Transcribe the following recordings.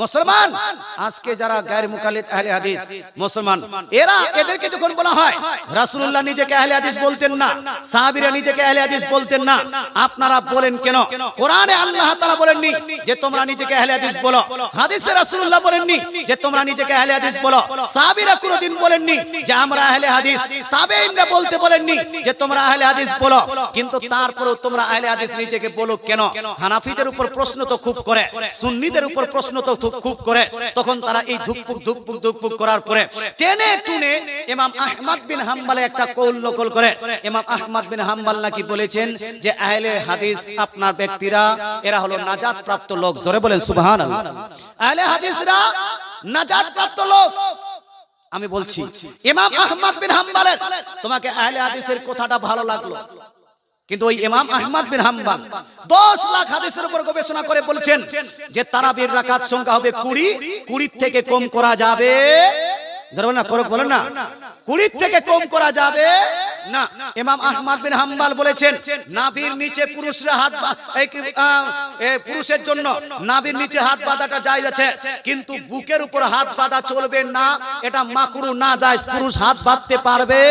মুসলমান আজকে যারা গায়ের মুকালিদ আহলে হাদিস মুসলমান এরা এদেরকে যখন বলা হয় রাসূলুল্লাহ নিজেকে আহলে হাদিস বলতেন না সাহাবীরা নিজেকে আহলে হাদিস বলতেন না আপনারা বলেন কেন? কোরআনে আল্লাহ তাআলা বলেননি যে তোমরা নিজেকে আহলে হাদিস বলো। হাদিসে রাসূলুল্লাহ বলেননি যে তোমরা নিজেকে আহলে হাদিস বলো। সাহাবীরা কোনোদিন বলেননি যে আমরা আহলে হাদিস। তাবেঈনরা বলতে বলেননি যে তোমরা আহলে হাদিস বলো। কিন্তু তারপরেও তোমরা আহলে হাদিস নিজেকে বলো কেন? হানাফিদের উপর প্রশ্ন তো খুব করে সুন্নিদের উপর প্রশ্ন তো খুব- করে, তখন তারা এই ধুকপুক ধুকপুক ধুকপুক করার পরে টেনে টুনে আহমদ বিন হাম্বালে একটা কৌল নকল করে আহমদ বিন হাম্বাল নাকি বলেছেন যে, আহলে হাদিস আপনার ব্যক্তিরা, এরা হলো নাজাত প্রাপ্ত লোক। জোরে বলেন আহলে হাদিসরা প্রাপ্ত লোক। আমি বলছি, ইমাম আহমদ বিন হাম্বালের, তোমাকে আহলে হাদিসের কথাটা ভালো লাগল। কিন্তু ওই ইমাম আহমদ বিন হাম্বাল 10 লাখ হাদিসের উপর গবেষণা করে বলেছেন যে তারাবির রাকাত সংখ্যা হবে 20 20 থেকে কম করা যাবে না করক বলেন না। 20 থেকে কম করা যাবে? না। ইমাম আহমদ বিন হাম্বাল বলেছেন নাভির নিচে পুরুষরা হাত বা- এই কি- আহ, এ, পুরুষের জন্য নাভির নিচে হাত বাঁধাটা জায়েজ আছে কিন্তু বুকের উপর হাত বাঁধা চলবে না এটা মাকরু না যায় পুরুষ হাত বাঁধতে পারবে?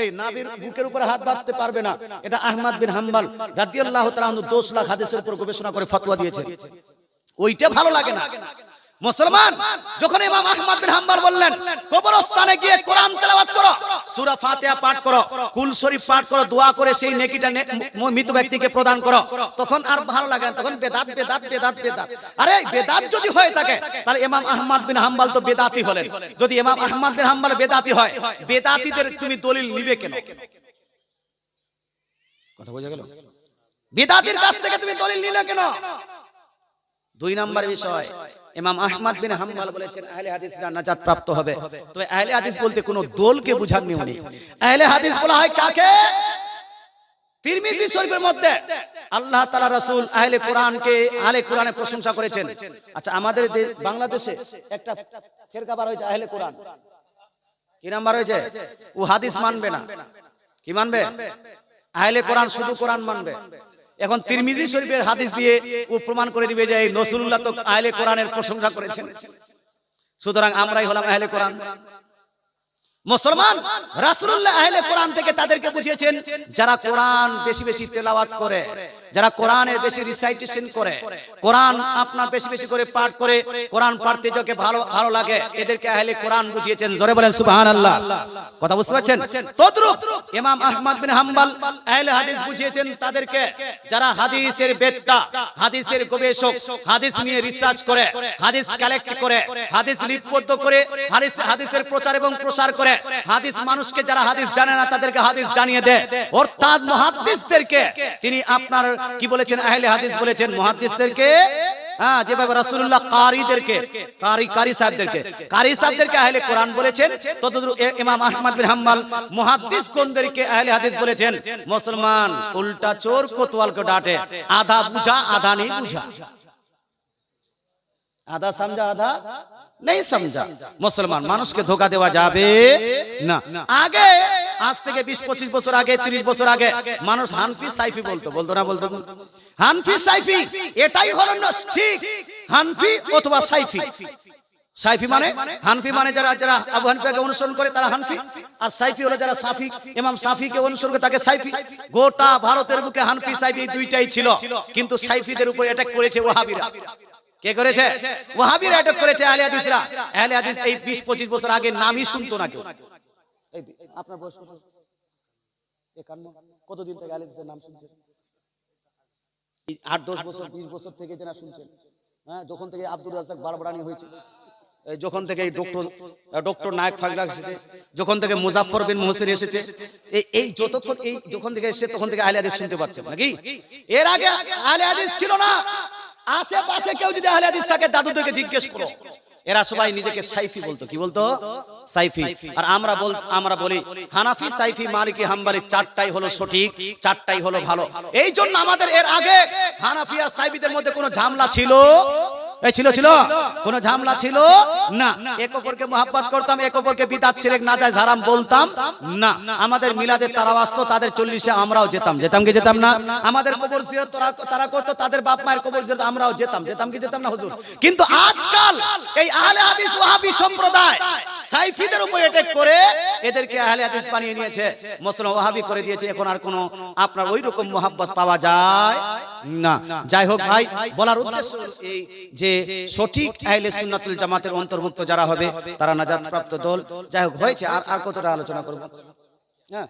এই নাবির বুকের উপরে হাত বাঁধতে পারবে না। এটা আহমদ বিন হাম্বাল রাদিয়াল্লাহু তাআলা আনহু 10 লাখ হাদিসের উপর গবেষণা করে ফতোয়া দিয়েছে। ওইটা ভালো লাগে না। মুসলমান, যখন ইমাম আহমদ বিন হাম্বাল বললেন, কবরস্থানে গিয়ে কোরআন তেলাওয়াত করো, সূরা ফাতিহা পাঠ করো, কুল শরীফ পাঠ করো, দোয়া করে সেই নেকিটা মৃত ব্যক্তিকে প্রদান করো, তখন আর ভালো লাগে না, তখন বেদাত বেদাত বেদাত বেদাত। আরে, বেদাত যদি হয়ে থাকে, তাহলে ইমাম আহমদ বিন হাম্বাল তো বেদাতি হলেন। যদি ইমাম আহমদ বিন হাম্বাল বেদাতি হয়, বেদাতিদের তুমি দলিল নিবে কেন? কথা বোঝা গেল? বেদাতির কাছ থেকে তুমি দলিল নিলে কেন? দুই নাম্বার বিষয়, ইমাম আহমদ বিন হাম্বাল বলেছেন, আহলে হাদিসরা নাজাত প্রাপ্ত হবে। তবে আহলে হাদিস বলতে কোনো দলকে বুঝাননি উনি। আহলে হাদিস বলা হয় কাকে? তিরমিজি শরীফের মধ্যে আল্লাহ তাআলা রাসূল আহলে কোরআনকে, আহলে কোরআনের প্রশংসা করেছেন। আচ্ছা আমাদের বাংলাদেশে একটা ফেরকা হয়েছে আহলে কোরআন। কি নাম্বার হয়েছে? ও হাদিস মানবে না। কি মানবে? আহলে কোরআন শুধু কোরআন মানবে। এখন তিরমিজি শরীফের হাদিস দিয়ে ও প্রমাণ করে দিবে যে এই নসরুল্লাহ তো আহলে কোরআনের প্রশংসা করেছেন। সুতরাং আমরাই হলাম আহলে কোরআন। মুসলমান রাসূলুল্লাহ আহলে কোরআন থেকে তাদেরকে বুঝিয়েছেন, যারা কোরআন বেশি বেশি তেলাওয়াত করে যারা কোরআনের বেশি রিসাইটেশন করে, কোরআন আপনার বেশি বেশি করে পাঠ করে, কোরআন পড়তে যাকে ভালো ভালো লাগে, এদেরকে আহলে কোরআন বুঝিয়েছেন। জোরে বলেন, সুবহানাল্লাহ। কথা বুঝতে পারছেন? তদ্রুপ ইমাম আহমদ বিন হাম্বল আহলে হাদিস বুঝিয়েছেন তাদেরকে, যারা হাদিসের বেত্তা হাদিসের গবেষক, হাদিস নিয়ে রিসার্চ করে, হাদিস কালেক্ট করে, হাদিস লিপিবদ্ধ করে, হাদিস, হাদিসের প্রচার এবং প্রসার করে, হাদিস মানুষকে যারা হাদিস জানে না, তাদেরকে হাদিস জানিয়ে দেয়। অর্থাৎ মুহাদ্দিসদেরকে তিনি আপনার কি বলেছেন? আহলে হাদিস বলেছেন মহাদিসদেরকে হ্যাঁ যেভাবে রাসূলুল্লাহ কারীদেরকে, কারি কারি সাহেবদেরকে কারি সাহেবদেরকে আহলে কোরআন বলেছেন, ততদূর ইমাম আহমদ বিন হাম্বল মুহাদ্দিস কোনদেরকে আহলে হাদিস বলেছেন? মুসলমান, উল্টা চোর কোতওয়ালকে ডাটে, আধা বুঝা, আধা নেই বুঝা। আধা সমঝা আধা নেই সমঝা মুসলমান মানুষকে ধোকা দেওয়া যাবে? না। আগে আজ থেকে বিশ পঁচিশ বছর আগে তিরিশ বছর আগে মানুষ হানফি সাইফি বলতো। বলতো। না বলতো? হানফি সাইফি এটাই হলো ঠিক। হানফি অথবা সাইফি। সাইফি। মানে? হানফি মানে যারা যারা আবু হানিফাকে অনুসরণ করে তারা হানফি। আর সাইফি হলো যারা সাফি। ইমাম সাফিকে অনুসরণ করে তাকে সাইফি। গোটা ভারতের বুকে হানফি সাইফি দুইটাই ছিল। কিন্তু সাইফিদের উপর অ্যাটাক করেছে ওয়াহাবিরা। কে করেছে? ওয়াহাবিরা অ্যাটাক করেছে আহলে হাদিসরা। আহলে হাদিস এই 20 25 বছর আগে নামই শুনতো না কেউ। এই আপনার বয়স কত? 51 কতদিন থেকে আহলে হাদিসের নাম শুনছেন? এই আট দশ বছর বিশ বছর থেকে যেনা শুনছেন? হ্যাঁ যখন থেকে আব্দুর রাজাক বারবারানি হয়েছে। যখন থেকে এই ডক্টর ডক্টর নায়ক ফাগলা এসেছে যখন থেকে মুজাফর বিন মোহসিন এসেছে এই এই যতক্ষণ এই যখন থেকে এসেছে তখন থেকে আহলে হাদিস শুনতে পাচ্ছেন নাকি? এর আগে আহলে হাদিস ছিল না। আশেপাশে কেউ যদি আহলে হাদিস থাকে, দাদুদেরকে জিজ্ঞেস করো। এরা সবাই নিজেকে সাইফি বলতো। কি বলতো? সাইফি। আর আমরা বল আমরা বলি, হানাফি, সাইফি, মালিকি, হাম্বালি চারটাই হলো সঠিক, চারটাই হলো ভালো। এই জন্য আমাদের এর আগে হানাফি আর সাইফিদের মধ্যে কোনো ঝামেলা ছিল? এই ছিল ছিল? কোন ঝামেলা ছিল? না। এক অপরকে মোহাব্বত করতাম এক অপরকে বিদাত শিরেক না যায় হারাম বলতাম। না। আমাদের মিলাদের তারা আসতো তাদের চল্লিশে আমরাও যেতাম। যেতাম কি যেতাম না? আমাদের কবর জিয়ারত তারা তারা করতো তাদের বাপ মায়ের কবর জিয়ারত আমরাও যেতাম। যেতাম কি যেতাম না হুজুর? কিন্তু আজকাল এই আহলে হাদিস ওয়াহাবি সম্প্রদায় সাইফিদের উপর অ্যাটাক করে এদেরকে আহলে হাদিস বানিয়ে নিয়েছে। মুসলিম ওয়াহাবি করে দিয়েছে, এখন আর কোনো আপনার ওই রকম মোহাব্বত পাওয়া যায় না। যাই হোক ভাই, বলার উদ্দেশ্য এই যে সঠিক আহলে সুন্নাতুল জামাতের অন্তর্ভুক্ত যারা হবে, তারা নাজাত প্রাপ্ত দল। যাই হোক, হয়েছে, আর আর কতটা আলোচনা করব? হ্যাঁ।